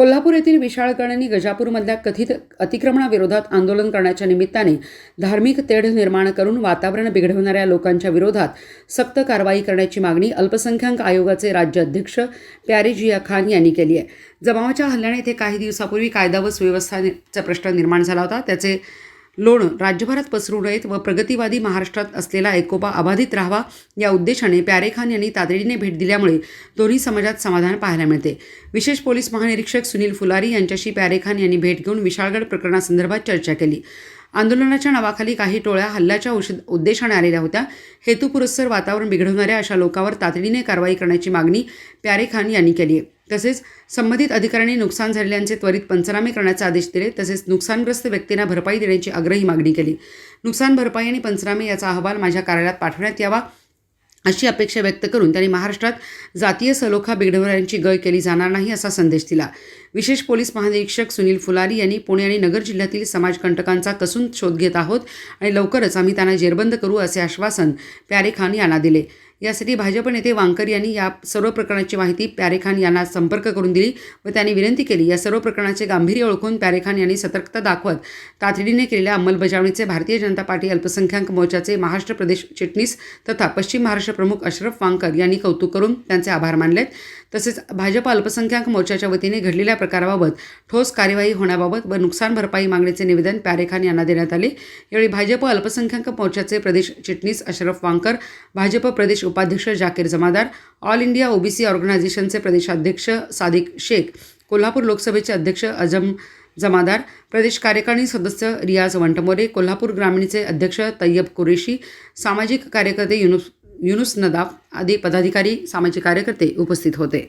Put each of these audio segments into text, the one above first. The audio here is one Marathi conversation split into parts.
कोल्हापूर येथील विशाळगड गजापूरमधल्या कथित अतिक्रमणाविरोधात आंदोलन करण्याच्या निमित्ताने धार्मिक तेढ निर्माण करून वातावरण बिघडवणाऱ्या लोकांच्या विरोधात सक्त कारवाई करण्याची मागणी अल्पसंख्याक आयोगाचे राज्य अध्यक्ष प्यारेजिया खान यांनी केली आहे. जमावाच्या हल्ल्याने येथे काही दिवसापूर्वी कायदा व सुव्यवस्थेचा प्रश्न निर्माण झाला होता. त्याचे लोण राज्यभरात पसरू नयेत व प्रगतीवादी महाराष्ट्रात असलेला एकोपा अबाधित राहावा या उद्देशाने प्यारे खान यांनी तातडीने भेट दिल्यामुळे दोन्ही समाजात समाधान पाहायला मिळते. विशेष पोलीस महानिरीक्षक सुनील फुलारी यांच्याशी प्यारे खान यांनी भेट घेऊन विशाळगड प्रकरणासंदर्भात चर्चा केली. आंदोलनाच्या नावाखाली काही टोळ्या हल्ल्याच्या औषध उद्देशाने आलेल्या होत्या. हेतुपुरस्सर वातावरण बिघडवणाऱ्या अशा लोकांवर तातडीने कारवाई करण्याची मागणी प्यारे खान यांनी केली आहे. तसेच संबंधित अधिकाऱ्यांनी नुकसान झालेल्यांचे त्वरित पंचनामे करण्याचे आदेश दिले. तसेच नुकसानग्रस्त व्यक्तींना भरपाई देण्याची आग्रही मागणी केली. नुकसान भरपाई आणि पंचनामे याचा अहवाल माझ्या कार्यालयात पाठवण्यात यावा अशी अपेक्षा व्यक्त करून त्यांनी महाराष्ट्रात जातीय सलोखा बिघडवणाऱ्यांची गय केली जाणार नाही असा संदेश दिला. विशेष पोलीस महानिरीक्षक सुनील फुलारी यांनी पुणे आणि नगर जिल्ह्यातील समाजकंटकांचा कसून शोध घेत आहोत आणि लवकरच आम्ही त्यांना जेरबंद करू असे आश्वासन प्यारे खान यांना दिले. यासाठी भाजप नेते वांकर यांनी या सर्व प्रकरणाची माहिती प्यारे खान यांना संपर्क करून दिली व त्यांनी विनंती केली. या सर्व प्रकरणाचे गांभीर्य ओळखून प्यारेखान यांनी सतर्कता दाखवत तातडीने केलेल्या अंमलबजावणीचे भारतीय जनता पार्टी अल्पसंख्याक मोर्चाचे महाराष्ट्र प्रदेश चिटणीस तथा पश्चिम महाराष्ट्र प्रमुख अशरफ वांकर यांनी कौतुक करून त्यांचे आभार मानलेत. तसेच भाजप अल्पसंख्याक मोर्चाच्या वतीने घडलेल्या प्रकाराबाबत ठोस कार्यवाही होण्याबाबत व नुकसान भरपाई मागणीचे निवेदन प्यारे खान यांना देण्यात आले. यावेळी भाजप अल्पसंख्याक मोर्चाचे प्रदेश चिटणीस अशरफ वांकर भाजप प्रदेश उपाध्यक्ष Zakir Jamadar all India OBC ऑर्गनायझेशनचे प्रदेशाध्यक्ष सादिक शेख कोल्हापूर लोकसभेचे अध्यक्ष अजम जमादार प्रदेश कार्यकारिणी सदस्य रियाज वंटमोरे कोल्हापूर ग्रामीणचे अध्यक्ष तय्यब कुरेशी सामाजिक कार्यकर्ते युनुस युनुस नदाफ आदी पदाधिकारी सामाजिक कार्यकर्ते उपस्थित होते.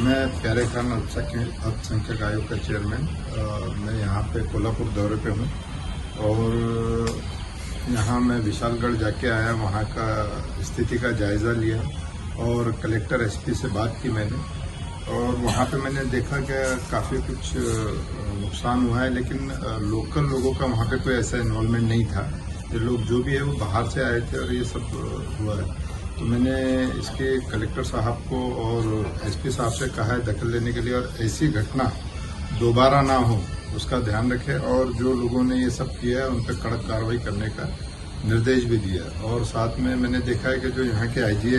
मैं प्यारे खान अल्पसंख्यक आयोग का चेयरमैन मैं यहाँ पे कोल्हापुर दौरे पे हूँ और यहाँ मैं विशालगढ़ जाके आया, वहाँ का स्थिति का जायज़ा लिया और कलेक्टर एसपी से बात की मैंने। और वहाँ पे मैंने देखा कि काफ़ी कुछ नुकसान हुआ है, लेकिन लोकल लोगों का वहाँ पे कोई ऐसा इन्वॉल्वमेंट नहीं था। ये लोग जो भी है वो बाहर से आए थे और ये सब हुआ है। तो मैंने इसके कलेक्टर साहब को और एसपी साहब से कहा है दखल लेने के लिए, और ऐसी घटना दोबारा ना हो उसका ध्यान रखें और जो लोगों ने ये सब किया है उन पर कड़क कार्रवाई करने का निर्देश भी दिया और साथ में मैंने देखा है कि जो यहाँ के आईजी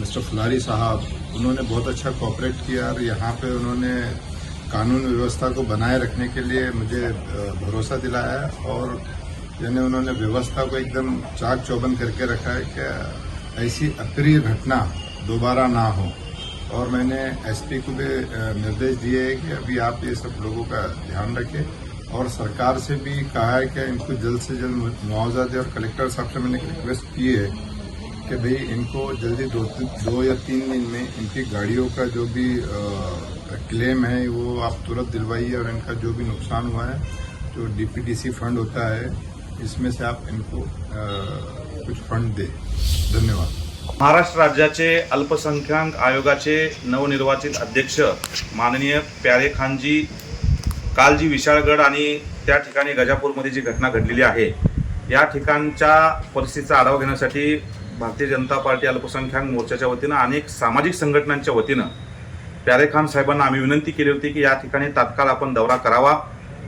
मिस्टर फुलारी साहब, उन्होंने बहुत अच्छा कॉपरेट किया और यहाँ पे उन्होंने कानून व्यवस्था को बनाए रखने के लिए मुझे भरोसा दिलाया और यानी उन्होंने व्यवस्था को एकदम चाक चौबंद करके रखा है कि ऐसी अप्रिय घटना दोबारा ना हो। और मैंने एसपी को भी निर्देश दिए हैं कि अभी आप ये सब लोगों का ध्यान रखें। और सरकार से भी कहा है कि इनको जल्द से जल्द मुआवजा दे और कलेक्टर साहब से मैंने रिक्वेस्ट की है कि भाई इनको जल्दी दो दो या तीन दिन में इनकी गाड़ियों का जो भी क्लेम है वो आप तुरंत दिलवाइए और इनका जो भी नुकसान हुआ है जो डीपीटीसी फंड होता है इसमें से आप इनको अ, कुछ फंड दे। धन्यवाद। महाराष्ट्र राज्याचे अल्पसंख्याक आयोगाचे नवनिर्वाचित अध्यक्ष माननीय प्यारे खानजी काल जी विशाळगड आणि त्या ठिकाणी गजापूरमध्ये जी घटना घडलेली आहे या ठिकाणच्या परिस्थितीचा आढावा घेण्यासाठी भारतीय जनता पार्टी अल्पसंख्याक मोर्चाच्या वतीनं अनेक सामाजिक संघटनांच्या वतीनं प्यारे खान साहेबांना आम्ही विनंती केली होती की या ठिकाणी तात्काळ आपण दौरा करावा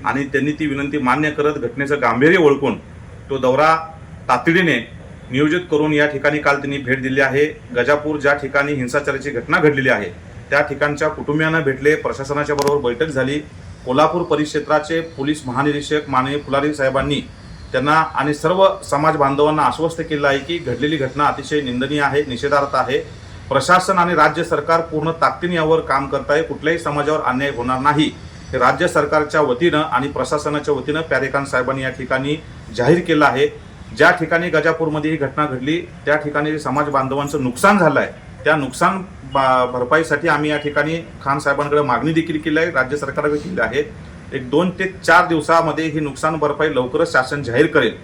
आणि त्यांनी ती विनंती मान्य करत घटनेचं गांभीर्य ओळखून तो दौरा तातडीने नियोजित करून या ठिकाणी काल त्यांनी भेट दिली आहे. गजापूर ज्या ठिकाणी हिंसाचाराची घटना घडलेली आहे त्या ठिकाणच्या कुटुंबियांना भेटले. प्रशासनाच्या बरोबर बैठक झाली. कोल्हापूर परिक्षेत्राचे पोलीस महानिरीक्षक माननीय फुलारी साहेबांनी त्यांना आणि सर्व समाज बांधवांना आश्वस्त केलं आहे की घडलेली घटना अतिशय निंदनीय आहे निषेधार्थ आहे. प्रशासन आणि राज्य सरकार पूर्ण ताकदीने यावर काम करत आहे. कुठल्याही समाजावर अन्याय होणार नाही. हे राज्य सरकारच्या वतीनं आणि प्रशासनाच्या वतीनं प्यारेखान साहेबांनी या ठिकाणी जाहीर केलं आहे. ज्या ठिकाणी गजापूरमध्ये ही घटना घडली त्या ठिकाणी समाज बांधवांचं नुकसान झालं आहे त्या नुकसान बा- भरपाईसाठी आम्ही या ठिकाणी खान साहेबांकडे मागणी देखील केली आहे राज्य सरकारकडे केली आहे. एक दोन ते चार दिवसामध्ये ही नुकसान भरपाई लवकरच शासन जाहीर करेल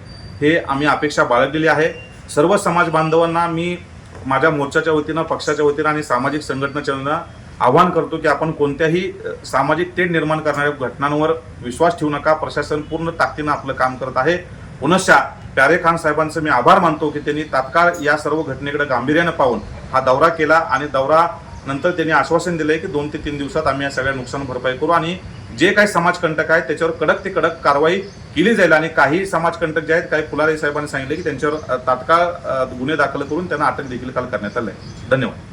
हे आम्ही अपेक्षा बाळगलेली आहे. सर्व समाज बांधवांना मी माझ्या मोर्चाच्या वतीनं पक्षाच्या वतीनं आणि सामाजिक संघटनेच्या वतीनं आवाहन करतो की आपण कोणत्याही सामाजिक तेढ निर्माण करणाऱ्या घटनांवर विश्वास ठेवू नका. प्रशासन पूर्ण ताकदीनं आपलं काम करत आहे. पुनश्च प्यारे खान साहेबांचं मी आभार मानतो की त्यांनी तात्काळ या सर्व घटनेकडे गांभीर्यानं पाहून हा दौरा केला आणि दौरा नंतर त्यांनी आश्वासन दिलंय की दोन ते तीन दिवसात आम्ही या सगळ्या नुकसान भरपाई करू आणि जे काही समाजकंटक आहेत त्याच्यावर कडक ते कडक कारवाई केली जाईल आणि काही समाजकंटक जे आहेत काही फुलारे साहेबांनी सांगितले की त्यांच्यावर तात्काळ गुन्हे दाखल करून त्यांना अटक देखील काल करण्यात आलंय. धन्यवाद.